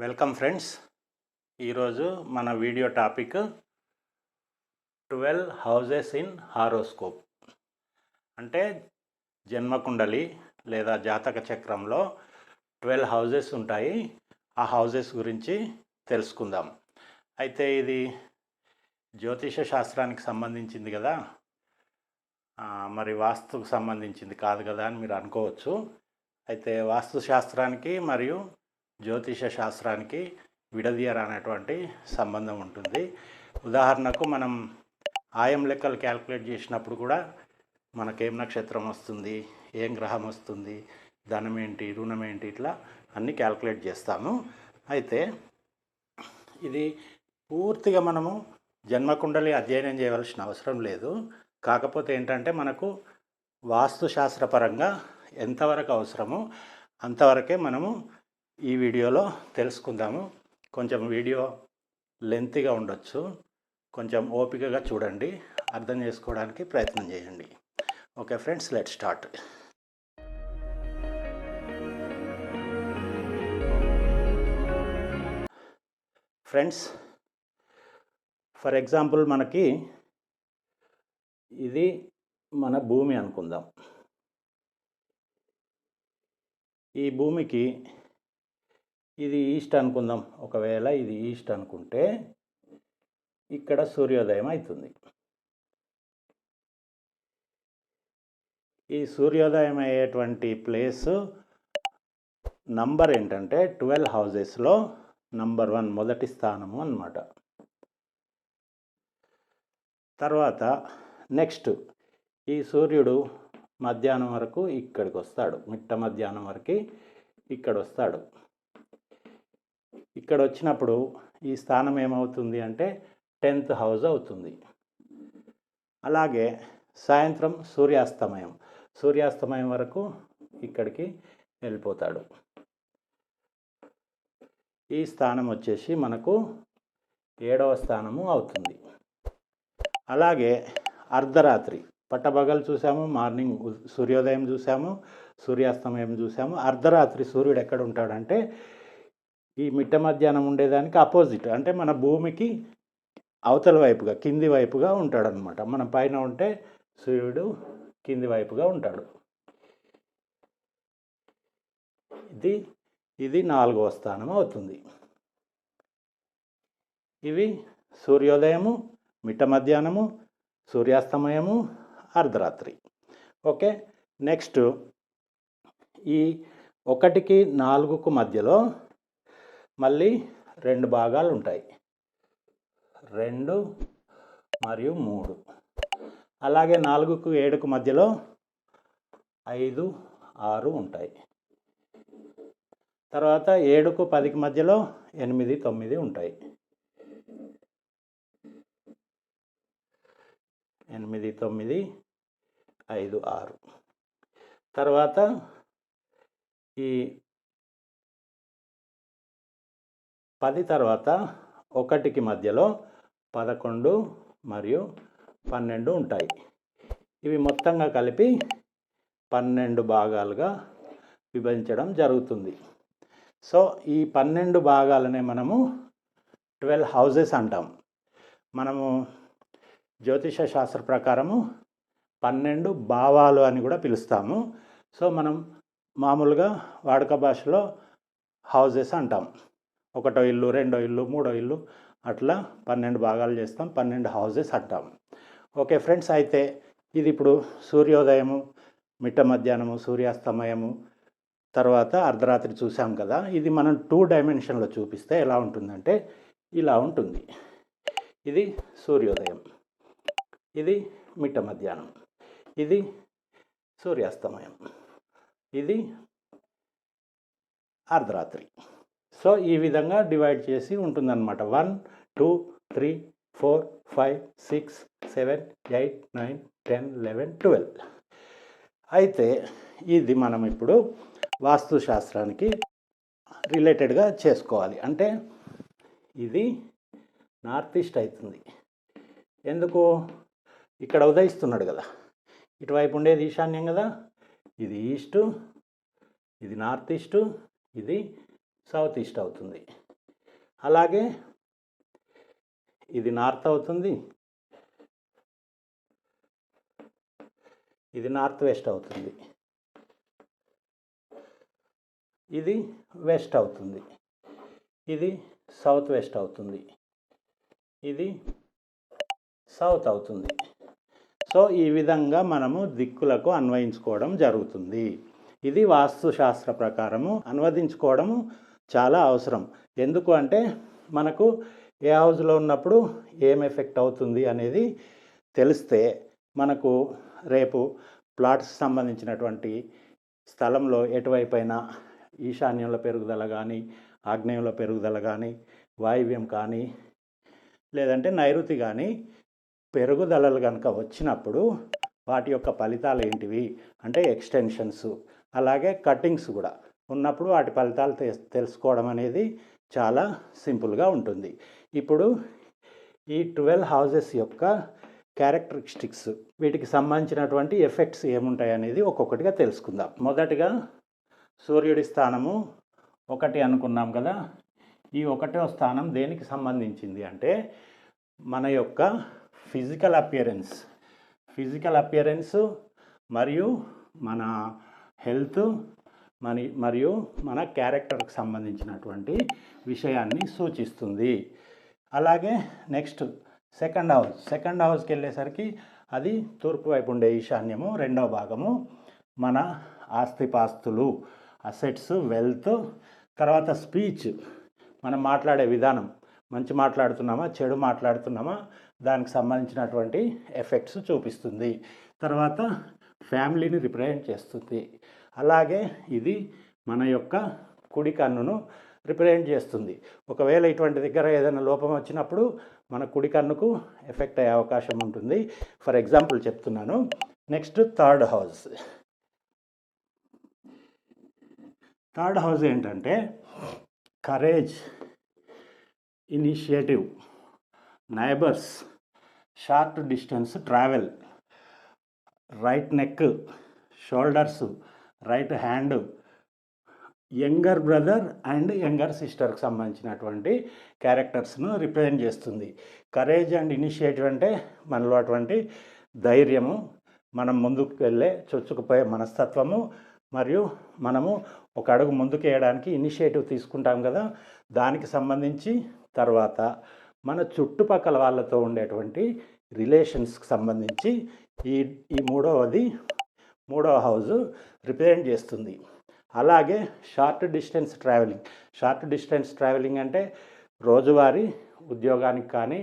Welcome friends. ఈరోజు మన video topic twelve houses in horoscope. అంటే జన్మకుండలి లేదా జాతక చక్రంలో ట్వెల్వ్ హౌజెస్ ఉంటాయి. ఆ హౌజెస్ గురించి తెలుసుకుందాం. అయితే ఇది జ్యోతిష శాస్త్రానికి సంబంధించింది కదా. మరి వాస్తుకు సంబంధించింది కాదు కదా అని మీరు అనుకోవచ్చు. అయితే వాస్తు శాస్త్రానికి మరియు జ్యోతిష శాస్త్రానికి విడదీయరానటువంటి సంబంధం ఉంటుంది. ఉదాహరణకు మనం ఆయం లెక్కలు క్యాల్కులేట్ చేసినప్పుడు కూడా మనకేం నక్షత్రం వస్తుంది ఏం గ్రహం వస్తుంది ధనం ఏంటి రుణం ఏంటి ఇట్లా అన్నీ క్యాల్కులేట్ చేస్తాము. అయితే ఇది పూర్తిగా మనము జన్మకుండలి అధ్యయనం చేయవలసిన అవసరం లేదు. కాకపోతే ఏంటంటే మనకు వాస్తు శాస్త్రపరంగా ఎంతవరకు అవసరమో అంతవరకే మనము ఈ వీడియోలో తెలుసుకుందాము. కొంచెం వీడియో లెంతీగా ఉండొచ్చు. కొంచెం ఓపికగా చూడండి. అర్థం చేసుకోవడానికి ప్రయత్నం చేయండి. Okay friends let start. Friends for example మనకి ఇది మన భూమి అనుకుందాం. ఈ భూమికి ఇది ఈస్ట్ అనుకుందాం. ఒకవేళ ఇది ఈస్ట్ అనుకుంటే ఇక్కడ సూర్యోదయం అవుతుంది ఈ సూర్యోదయం అయ్యేటువంటి ప్లేస్ నంబర్ ఏంటంటే ట్వెల్వ్ హౌజెస్లో నంబర్ వన్ మొదటి స్థానము అన్నమాట. తర్వాత నెక్స్ట్ ఈ సూర్యుడు మధ్యాహ్నం వరకు ఇక్కడికి వస్తాడు. మిట్ట మధ్యాహ్నం వరకు ఇక్కడ వస్తాడు ఇక్కడ వచ్చినప్పుడు ఈ స్థానం ఏమవుతుంది అంటే టెన్త్ హౌస్ అవుతుంది. అలాగే సాయంత్రం సూర్యాస్తమయం. సూర్యాస్తమయం వరకు ఇక్కడికి వెళ్ళిపోతాడు. ఈ స్థానం వచ్చేసి మనకు ఏడవ స్థానము అవుతుంది. అలాగే అర్ధరాత్రి. పట్టబగలు చూసాము మార్నింగ్ సూర్యోదయం చూసాము సూర్యాస్తమయం చూసాము. అర్ధరాత్రి సూర్యుడు ఎక్కడ ఉంటాడంటే ఈ మిట్ట మధ్యాహ్నం ఉండేదానికి అపోజిట్ అంటే మన భూమికి అవతల వైపుగా కింది వైపుగా ఉంటాడనమాట మన పైన ఉంటే సూర్యుడు కింది వైపుగా ఉంటాడు. ఇది ఇది నాలుగవ స్థానం అవుతుంది. ఇవి సూర్యోదయము మిట్ట మధ్యాహ్నము సూర్యాస్తమయము అర్ధరాత్రి. ఓకే నెక్స్ట్ ఈ ఒకటికి నాలుగుకు మధ్యలో మళ్ళీ రెండు భాగాలు ఉంటాయి రెండు మరియు మూడు. అలాగే నాలుగుకు ఏడుకు మధ్యలో ఐదు ఆరు ఉంటాయి. తర్వాత ఏడుకు పదికి మధ్యలో ఎనిమిది తొమ్మిది ఉంటాయి. ఎనిమిది తొమ్మిది ఐదు ఆరు. తర్వాత ఈ పది తర్వాత ఒకటికి మధ్యలో పదకొండు మరియు పన్నెండు ఉంటాయి. ఇవి మొత్తంగా కలిపి పన్నెండు భాగాలుగా విభజించడం జరుగుతుంది. సో ఈ పన్నెండు భాగాలనే మనము ట్వెల్వ్ హౌజెస్ అంటాం. మనము జ్యోతిష శాస్త్ర ప్రకారము పన్నెండు భావాలు అని కూడా పిలుస్తాము. సో మనం మామూలుగా వాడుక భాషలో హౌజెస్ అంటాం. ఒకటో ఇల్లు రెండో ఇల్లు మూడో ఇల్లు అట్లా పన్నెండు భాగాలు చేస్తాం పన్నెండు హౌజెస్ అంటాం. ఓకే ఫ్రెండ్స్ అయితే ఇది ఇప్పుడు సూర్యోదయము మిట్ట మధ్యాహ్నము సూర్యాస్తమయము తర్వాత అర్ధరాత్రి చూసాం కదా ఇది మనం టూ డైమెన్షన్లో చూపిస్తే ఎలా ఉంటుందంటే ఇలా ఉంటుంది. ఇది సూర్యోదయం ఇది మిట్ట మధ్యాహ్నం ఇది సూర్యాస్తమయం ఇది అర్ధరాత్రి. సో ఈ విధంగా డివైడ్ చేసి ఉంటుందన్నమాట. One two three four five six seven eight nine ten eleven twelve. అయితే ఇది మనం ఇప్పుడు వాస్తుశాస్త్రానికి రిలేటెడ్గా చేసుకోవాలి. అంటే ఇది నార్త్ ఈస్ట్ అవుతుంది ఎందుకు? ఇక్కడ ఉదయిస్తున్నాడు కదా. ఇటువైపు ఉండేది ఈశాన్యం కదా. ఇది ఈస్టు ఇది నార్త్ ఈస్టు ఇది సౌత్ ఈస్ట్ అవుతుంది. అలాగే ఇది నార్త్ అవుతుంది. ఇది నార్త్ వెస్ట్ అవుతుంది. ఇది వెస్ట్ అవుతుంది. ఇది సౌత్ వెస్ట్ అవుతుంది. ఇది సౌత్ అవుతుంది. సో ఈ విధంగా మనము దిక్కులకు అన్వయించుకోవడం జరుగుతుంది. ఇది వాస్తుశాస్త్ర ప్రకారము అనువదించుకోవడము చాలా అవసరం. ఎందుకు అంటే మనకు ఏ హౌస్లో ఉన్నప్పుడు ఏం ఎఫెక్ట్ అవుతుంది అనేది తెలిస్తే మనకు రేపు ప్లాట్స్ సంబంధించినటువంటి స్థలంలో ఎటువైపైనా ఈశాన్యంలో పెరుగుదల కానీ ఆగ్నేయంలో పెరుగుదల కానీ వాయువ్యం కానీ లేదంటే నైరుతి కానీ పెరుగుదలలు కనుక వచ్చినప్పుడు వాటి యొక్క ఫలితాలు ఏంటివి? అంటే ఎక్స్టెన్షన్స్ అలాగే కట్టింగ్స్ కూడా. ఉన్నప్పుడు వాటి ఫలితాలు తె- తెలుసుకోవడం అనేది చాలా సింపుల్గా ఉంటుంది. ఇప్పుడు ఈ ట్వెల్వ్ హౌజెస్ యొక్క క్యారెక్టరిస్టిక్స్ వీటికి సంబంధించినటువంటి ఎఫెక్ట్స్ ఏముంటాయి అనేది ఒక్కొక్కటిగా తెలుసుకుందాం. మొదటిగా సూర్యుడి స్థానము ఒకటి అనుకున్నాం కదా ఈ ఒకటో స్థానం దేనికి సంబంధించింది అంటే మన యొక్క ఫిజికల్ అపియరెన్స్. ఫిజికల్ అపియరెన్స్ మరియు మన హెల్త్ మరి మరియు మన క్యారెక్టర్కి సంబంధించినటువంటి విషయాన్ని సూచిస్తుంది. అలాగే నెక్స్ట్ సెకండ్ హౌస్. సెకండ్ హౌస్కి వెళ్ళేసరికి అది తూర్పు వైపు ఉండే ఈశాన్యము రెండవ భాగము మన ఆస్తిపాస్తులు అసెట్స్ వెల్త్ తర్వాత స్పీచ్ మనం మాట్లాడే విధానం. మంచి మాట్లాడుతున్నామా చెడు మాట్లాడుతున్నామా దానికి సంబంధించినటువంటి ఎఫెక్ట్స్ చూపిస్తుంది. తర్వాత ఫ్యామిలీని రిప్రజెంట్ చేస్తుంది. అలాగే ఇది మన యొక్క కుడి కన్నును రిప్రజెంట్ చేస్తుంది. ఒకవేళ ఇటువంటి దగ్గర ఏదైనా లోపం వచ్చినప్పుడు మన కుడి కన్నుకు ఎఫెక్ట్ అయ్యే అవకాశం ఉంటుంది. ఫర్ ఎగ్జాంపుల్ చెప్తున్నాను. Next third house. Third house ఏంటంటే courage initiative neighbours short distance travel right neck shoulders right hand. Younger brother and younger సిస్టర్కి సంబంధించినటువంటి క్యారెక్టర్స్ను రిప్రజెంట్ చేస్తుంది. కరేజ్ అండ్ ఇనిషియేటివ్ అంటే మనలో అటువంటి ధైర్యము మనం ముందుకు వెళ్ళే చొచ్చుకుపోయే మనస్తత్వము మరియు మనము ఒక అడుగు ముందుకు వేయడానికి ఇనిషియేటివ్ తీసుకుంటాం కదా. దానికి సంబంధించి తర్వాత మన చుట్టుపక్కల వాళ్ళతో ఉండేటువంటి రిలేషన్స్కి సంబంధించి ఈ ఈ మూడవది మూడవ హౌస్ రిప్రజెంట్ చేస్తుంది. అలాగే short distance travelling. Short distance travelling అంటే రోజువారీ ఉద్యోగానికి కానీ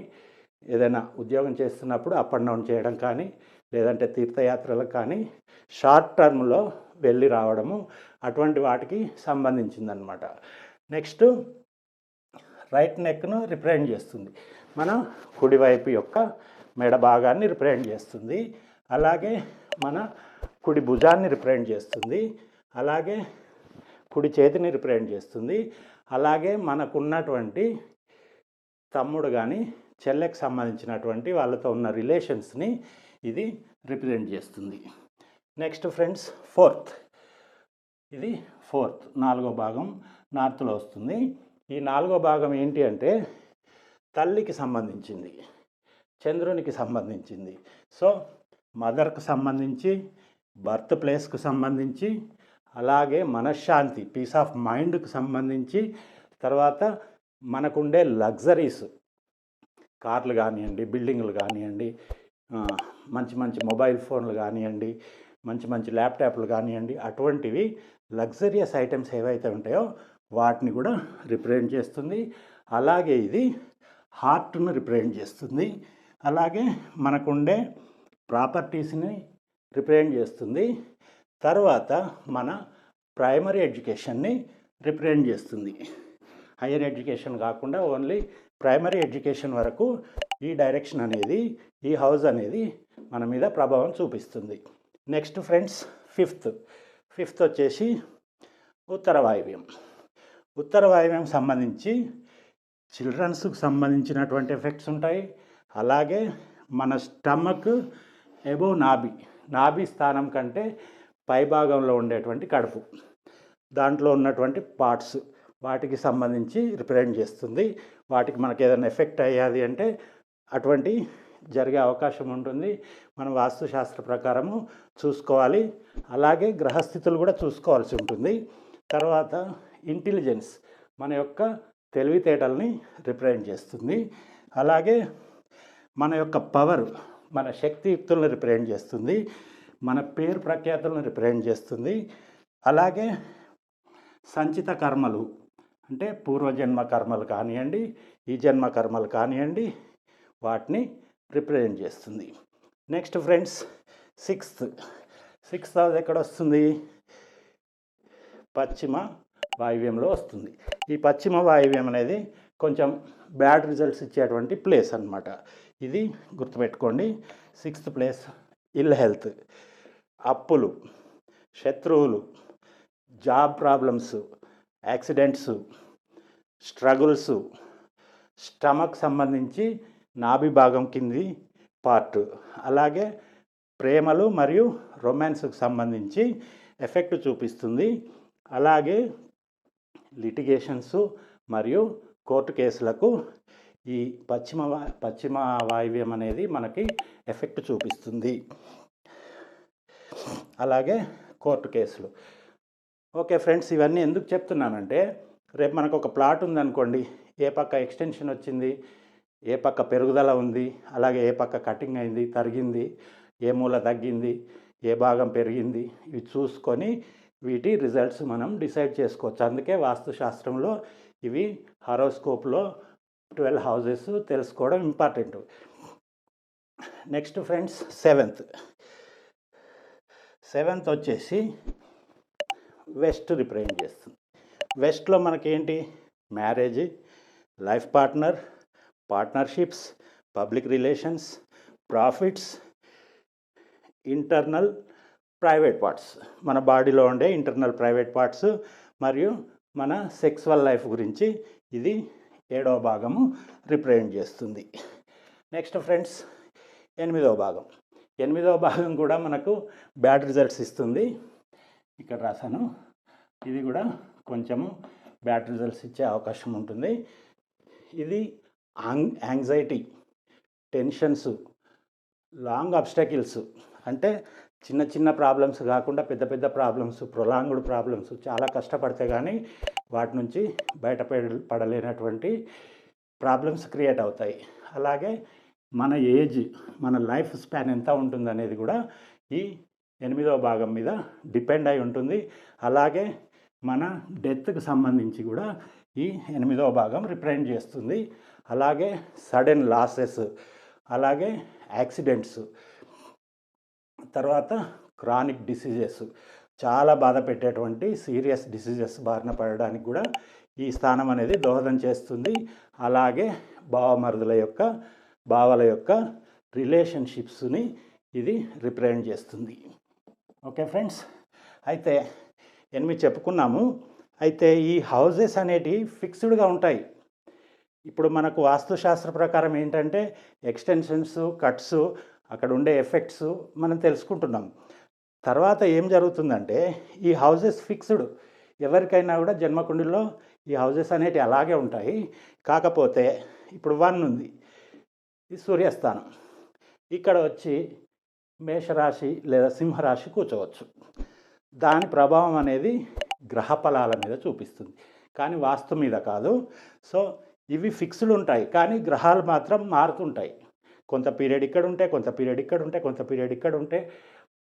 ఏదైనా ఉద్యోగం చేస్తున్నప్పుడు అప్ అండ్ డౌన్ చేయడం కానీ లేదంటే తీర్థయాత్రలకు కానీ షార్ట్ టర్మ్లో వెళ్ళి రావడము అటువంటి వాటికి సంబంధించిందనమాట నెక్స్ట్ రైట్ నెక్ను రిప్రజెంట్ చేస్తుంది. మన కుడివైపు యొక్క మెడ భాగాన్ని రిప్రజెంట్ చేస్తుంది. అలాగే మన కుడి భుజాన్ని రిప్రజెంట్ చేస్తుంది. అలాగే కుడి చేతిని రిప్రజెంట్ చేస్తుంది. అలాగే మనకున్నటువంటి తమ్ముడు కానీ చెల్లెకి సంబంధించినటువంటి వాళ్ళతో ఉన్న రిలేషన్స్ని ఇది రిప్రజెంట్ చేస్తుంది. Next friends fourth. ఇది ఫోర్త్ నాలుగో భాగం నార్త్లో వస్తుంది. ఈ నాలుగో భాగం ఏంటి అంటే తల్లికి సంబంధించింది చంద్రునికి సంబంధించింది. సో మదర్కు సంబంధించి బర్త్ ప్లేస్కు సంబంధించి అలాగే మనశ్శాంతి పీస్ ఆఫ్ మైండ్కు సంబంధించి తర్వాత మనకుండే లగ్జరీస్ కార్లు కానివ్వండి బిల్డింగ్లు కానివ్వండి మంచి మంచి మొబైల్ ఫోన్లు కానివ్వండి మంచి మంచి ల్యాప్టాప్లు కానివ్వండి అటువంటివి లగ్జరియస్ ఐటమ్స్ ఏవైతే ఉంటాయో వాటిని కూడా రిప్రజెంట్ చేస్తుంది. అలాగే ఇది హార్ట్ను రిప్రజెంట్ చేస్తుంది. అలాగే మనకుండే ప్రాపర్టీస్ని రిప్రజెంట్ చేస్తుంది. తర్వాత మన ప్రైమరీ ఎడ్యుకేషన్ని రిప్రజెంట్ చేస్తుంది. హయ్యర్ ఎడ్యుకేషన్ కాకుండా ఓన్లీ ప్రైమరీ ఎడ్యుకేషన్ వరకు ఈ డైరెక్షన్ అనేది ఈ హౌస్ అనేది మన మీద ప్రభావం చూపిస్తుంది. Next friends fifth. ఫిఫ్త్ వచ్చేసి ఉత్తర వాయువ్యం. ఉత్తర వాయువ్యం సంబంధించి చిల్డ్రన్స్కి సంబంధించినటువంటి ఎఫెక్ట్స్ ఉంటాయి. అలాగే మన స్టమక్ ఎబో నాభి. నాభి స్థానం కంటే పై భాగంలో ఉండేటువంటి కడుపు. దాంట్లో ఉన్నటువంటి పార్ట్స్ వాటికి సంబంధించి రిప్రజెంట్ చేస్తుంది. వాటికి మనకి ఏదైనా ఎఫెక్ట్ అయ్యాది అంటే అటువంటి జరిగే అవకాశం ఉంటుంది. మనం వాస్తుశాస్త్ర ప్రకారము చూసుకోవాలి. అలాగే గ్రహస్థితులు కూడా చూసుకోవాల్సి ఉంటుంది. తర్వాత ఇంటెలిజెన్స్ మన యొక్క తెలివితేటల్ని రిప్రజెంట్ చేస్తుంది. అలాగే మన యొక్క పవర్ మన శక్తియుక్తులను రిప్రజెంట్ చేస్తుంది మన పేరు ప్రఖ్యాతులను రిప్రజెంట్ చేస్తుంది. అలాగే సంచిత కర్మలు అంటే పూర్వజన్మ కర్మలు కానివ్వండి ఈ జన్మ కర్మలు కానివ్వండి వాటిని రిప్రజెంట్ చేస్తుంది. Next friends sixth sixth house ఎక్కడ వస్తుంది? పశ్చిమ వాయువ్యంలో వస్తుంది. ఈ పశ్చిమ వాయువ్యం అనేది కొంచెం బ్యాడ్ రిజల్ట్స్ ఇచ్చేటువంటి ప్లేస్ అన్నమాట. ఇది గుర్తుపెట్టుకోండి. Sixth place ill health. అప్పులు శత్రువులు job problems accidents struggles stomach సంబంధించి నాభి భాగం కింది పార్ట్. అలాగే ప్రేమలు మరియు రొమాన్స్కు సంబంధించి ఎఫెక్ట్ చూపిస్తుంది. అలాగే లిటిగేషన్స్ మరియు కోర్టు కేసులకు ఈ పశ్చిమ పశ్చిమ వాయువ్యం అనేది మనకి ఎఫెక్ట్ చూపిస్తుంది. అలాగే కోర్టు కేసులు. ఓకే ఫ్రెండ్స్ ఇవన్నీ ఎందుకు చెప్తున్నానంటే రేపు మనకు ఒక ప్లాట్ ఉందనుకోండి ఏ పక్క ఎక్స్టెన్షన్ వచ్చింది ఏ పక్క పెరుగుదల ఉంది అలాగే ఏ పక్క కటింగ్ అయింది తరిగింది ఏ మూల తగ్గింది ఏ భాగం పెరిగింది ఇవి చూసుకొని వీటి రిజల్ట్స్ మనం డిసైడ్ చేసుకోవచ్చు. అందుకే వాస్తుశాస్త్రంలో ఇవి హారోస్కోప్లో ట్వెల్వ్ హౌజెస్ తెలుసుకోవడం important. Next friends seventh. Seventh వచ్చేసి వెస్ట్ రిప్రజెంట్ చేస్తుంది. వెస్ట్లో మనకేంటి? Marriage life partner partnerships public relations profits internal private parts. మన బాడీలో ఉండే ఇంటర్నల్ ప్రైవేట్ పార్ట్స్ మరియు మన సెక్స్వల్ లైఫ్ గురించి ఇది ఏడవ భాగము రిప్రజెంట్ చేస్తుంది. నెక్స్ట్ ఫ్రెండ్స్ ఎనిమిదవ భాగం. ఎనిమిదవ భాగం కూడా మనకు బ్యాడ్ రిజల్ట్స్ ఇస్తుంది. ఇక్కడ రాశాను. ఇది కూడా కొంచెము బ్యాడ్ రిజల్ట్స్ ఇచ్చే అవకాశం ఉంటుంది. ఇది ang anxiety tensions long obstacles అంటే చిన్న చిన్న ప్రాబ్లమ్స్ కాకుండా పెద్ద పెద్ద ప్రాబ్లమ్స్ ప్రొలాంగ్డ్ ప్రాబ్లమ్స్ చాలా కష్టపడితే కానీ వాటి నుంచి బయటపడ పడలేనటువంటి ప్రాబ్లమ్స్ క్రియేట్ అవుతాయి. అలాగే మన ఏజ్ మన లైఫ్ స్పాన్ ఎంత ఉంటుంది అనేది కూడా ఈ ఎనిమిదవ భాగం మీద డిపెండ్ అయి ఉంటుంది. అలాగే మన డెత్కి సంబంధించి కూడా ఈ ఎనిమిదవ భాగం రిప్రజెంట్ చేస్తుంది. అలాగే సడన్ లాసెస్ అలాగే యాక్సిడెంట్స్ తర్వాత క్రానిక్ డిసీజెస్ చాలా బాధ పెట్టేటువంటి సీరియస్ డిసీజెస్ బారిన పడడానికి కూడా ఈ స్థానం అనేది దోహదం చేస్తుంది. అలాగే భావమరుదుల యొక్క బావల యొక్క రిలేషన్షిప్స్ని ఇది రిప్రజెంట్ చేస్తుంది. ఓకే ఫ్రెండ్స్ అయితే ఎనిమిది చెప్పుకున్నాము. అయితే ఈ హౌజెస్ అనేటివి ఫిక్స్డ్గా ఉంటాయి. ఇప్పుడు మనకు వాస్తుశాస్త్ర ప్రకారం ఏంటంటే ఎక్స్టెన్షన్స్ కట్స్ అక్కడ ఉండే ఎఫెక్ట్స్ మనం తెలుసుకుంటున్నాం. తర్వాత ఏం జరుగుతుందంటే ఈ హౌజెస్ ఫిక్స్డ్ ఎవరికైనా కూడా జన్మకుండిలో ఈ హౌజెస్ అనేటివి అలాగే ఉంటాయి. కాకపోతే ఇప్పుడు వన్ ఉంది ఇది సూర్యస్థానం. ఇక్కడ వచ్చి మేషరాశి లేదా సింహరాశి కూర్చోవచ్చు. దాని ప్రభావం అనేది గ్రహ ఫలాల మీద చూపిస్తుంది. కానీ వాస్తు మీద కాదు. సో ఇవి ఫిక్స్డ్ ఉంటాయి. కానీ గ్రహాలు మాత్రం మారుతుంటాయి. కొంత పీరియడ్ ఇక్కడ ఉంటే కొంత పీరియడ్ ఇక్కడ ఉంటే కొంత పీరియడ్ ఇక్కడ ఉంటే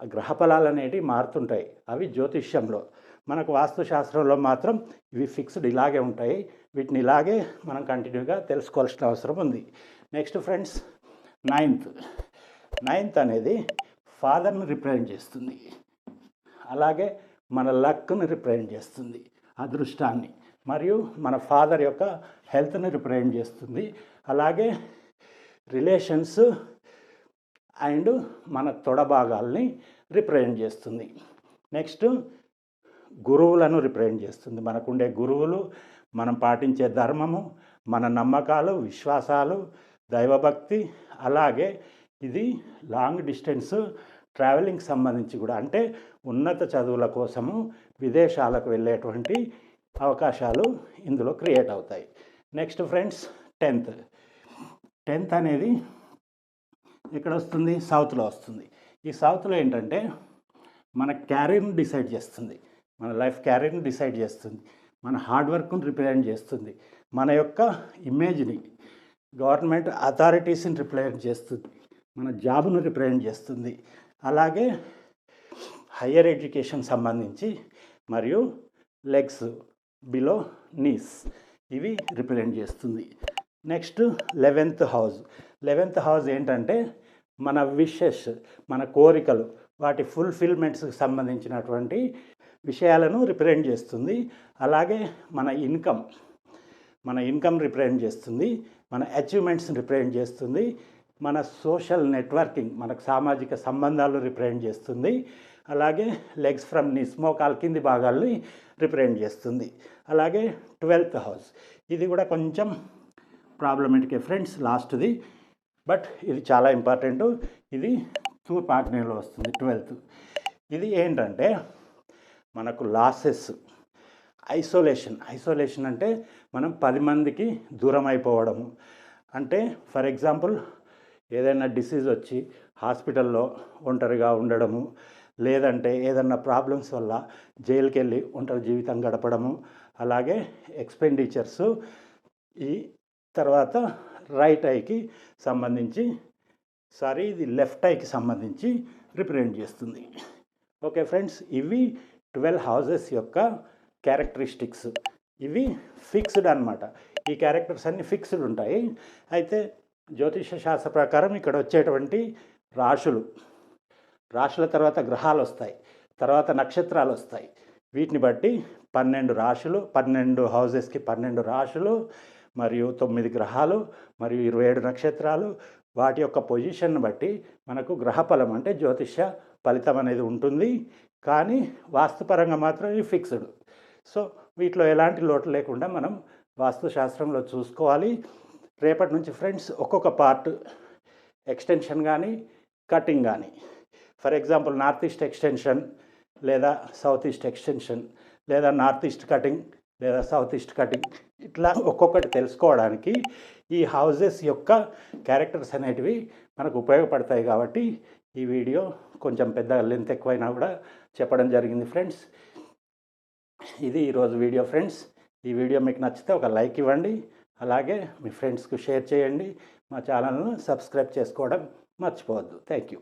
గ్రహ ఫలాలు అనేటివి మారుతుంటాయి. అవి జ్యోతిష్యంలో. మనకు వాస్తుశాస్త్రంలో మాత్రం ఇవి ఫిక్స్డ్ ఇలాగే ఉంటాయి. వీటిని ఇలాగే మనం కంటిన్యూగా తెలుసుకోవాల్సిన అవసరం ఉంది. Next friends ninth. నైన్త్ అనేది ఫాదర్ని రిప్రజెంట్ చేస్తుంది. అలాగే మన లక్ను రిప్రజెంట్ చేస్తుంది అదృష్టాన్ని. మరియు మన ఫాదర్ యొక్క హెల్త్ని రిప్రజెంట్ చేస్తుంది. అలాగే రిలేషన్స్ అండ్ మన తొడ భాగాల్ని రిప్రజెంట్ చేస్తుంది. నెక్స్ట్ గురువులను రిప్రజెంట్ చేస్తుంది. మనకుండే గురువులు మనం పాటించే ధర్మము మన నమ్మకాలు విశ్వాసాలు దైవభక్తి అలాగే ఇది లాంగ్ డిస్టెన్స్ ట్రావెలింగ్ సంబంధించి కూడా అంటే ఉన్నత చదువుల కోసము విదేశాలకు వెళ్ళేటువంటి అవకాశాలు ఇందులో క్రియేట్ అవుతాయి. నెక్స్ట్ ఫ్రెండ్స్ టెన్త్ టెన్త్ అనేది ఎక్కడ వస్తుంది సౌత్లో వస్తుంది. ఈ సౌత్లో ఏంటంటే మన క్యారీర్ని డిసైడ్ చేస్తుంది. మన లైఫ్ క్యారీర్ని డిసైడ్ చేస్తుంది. మన హార్డ్ వర్క్ని రిప్రజెంట్ చేస్తుంది. మన యొక్క ఇమేజ్ని గవర్నమెంట్ అథారిటీస్ని రిప్రజెంట్ చేస్తుంది. మన జాబ్ను రిప్రజెంట్ చేస్తుంది. అలాగే హయ్యర్ ఎడ్యుకేషన్ సంబంధించి మరియు లెగ్స్ బిలో నీస్ ఇవి రిప్రజెంట్ చేస్తుంది. Next eleventh house. Eleventh house ఏంటంటే మన విషెస్ మన కోరికలు వాటి ఫుల్ఫిల్మెంట్స్కి సంబంధించినటువంటి విషయాలను రిప్రజెంట్ చేస్తుంది. అలాగే మన ఇన్కమ్ మన ఇన్కమ్ రిప్రజెంట్ చేస్తుంది. మన అచీవ్మెంట్స్ని రిప్రజెంట్ చేస్తుంది. మన సోషల్ నెట్వర్కింగ్ మనకు సామాజిక సంబంధాలు రిప్రజెంట్ చేస్తుంది. అలాగే లెగ్స్ ఫ్రమ్ని స్మోకాల్ కింది భాగాల్ని రిప్రజెంట్ చేస్తుంది. అలాగే ట్వెల్త్ హౌస్. ఇది కూడా కొంచెం ప్రాబ్లమేటికే ఫ్రెండ్స్ లాస్ట్ది బట్ ఇది చాలా ఇంపార్టెంట్ ఇది తూర్పు ఆగ్నేయంలో వస్తుంది ట్వెల్త్ ఇది ఏంటంటే మనకు లాసెస్ ఐసోలేషన్ ఐసోలేషన్ అంటే మనం పది మందికి దూరం అయిపోవడము. అంటే ఫర్ ఎగ్జాంపుల్ ఏదైనా డిసీజ్ వచ్చి హాస్పిటల్లో ఒంటరిగా ఉండడము. లేదంటే ఏదన్నా ప్రాబ్లమ్స్ వల్ల జైలుకి వెళ్ళి ఒంటరి జీవితం గడపడము. అలాగే ఎక్స్పెండిచర్స్ ఈ తర్వాత రైట్ ఐకి సంబంధించి సారీ ఇది లెఫ్ట్ ఐకి సంబంధించి రిప్రజెంట్ చేస్తుంది. ఓకే ఫ్రెండ్స్ ఇవి ట్వెల్వ్ హౌజెస్ యొక్క క్యారెక్టరిస్టిక్స్. ఇవి ఫిక్స్డ్ అనమాట ఈ క్యారెక్టర్స్ అన్నీ ఫిక్స్డ్ ఉంటాయి. అయితే జ్యోతిష శాస్త్ర ప్రకారం ఇక్కడ వచ్చేటువంటి రాశులు. రాశుల తర్వాత గ్రహాలు వస్తాయి. తర్వాత నక్షత్రాలు వస్తాయి. వీటిని బట్టి పన్నెండు రాశులు పన్నెండు హౌజెస్కి పన్నెండు రాశులు మరియు తొమ్మిది గ్రహాలు మరియు ఇరవై ఏడు నక్షత్రాలు వాటి యొక్క పొజిషన్ బట్టి మనకు గ్రహఫలం అంటే జ్యోతిష ఫలితం అనేది ఉంటుంది. కానీ వాస్తుపరంగా మాత్రం ఇది ఫిక్స్డ్. సో వీటిలో ఎలాంటి లోటు లేకుండా మనం వాస్తుశాస్త్రంలో చూసుకోవాలి. రేపటి నుంచి ఫ్రెండ్స్ ఒక్కొక్క పార్ట్ ఎక్స్టెన్షన్ కానీ కటింగ్ కానీ. For example north east extension లేదా సౌత్ ఈస్ట్ ఎక్స్టెన్షన్ లేదా నార్త్ ఈస్ట్ కటింగ్ లేదా సౌత్ ఈస్ట్ కటింగ్ ఇట్లా ఒక్కొక్కటి తెలుసుకోవడానికి ఈ హౌజెస్ యొక్క క్యారెక్టర్స్ అనేటివి మనకు ఉపయోగపడతాయి కాబట్టి ఈ వీడియో కొంచెం పెద్ద లెంత్ ఎక్కువైనా కూడా చెప్పడం జరిగింది ఫ్రెండ్స్ ఇది ఈరోజు వీడియో ఫ్రెండ్స్ ఈ వీడియో మీకు నచ్చితే ఒక లైక్ ఇవ్వండి. అలాగే మీ ఫ్రెండ్స్కు షేర్ చేయండి. మా ఛానల్ను సబ్స్క్రైబ్ చేసుకోవడం మర్చిపోవద్దు. Thank you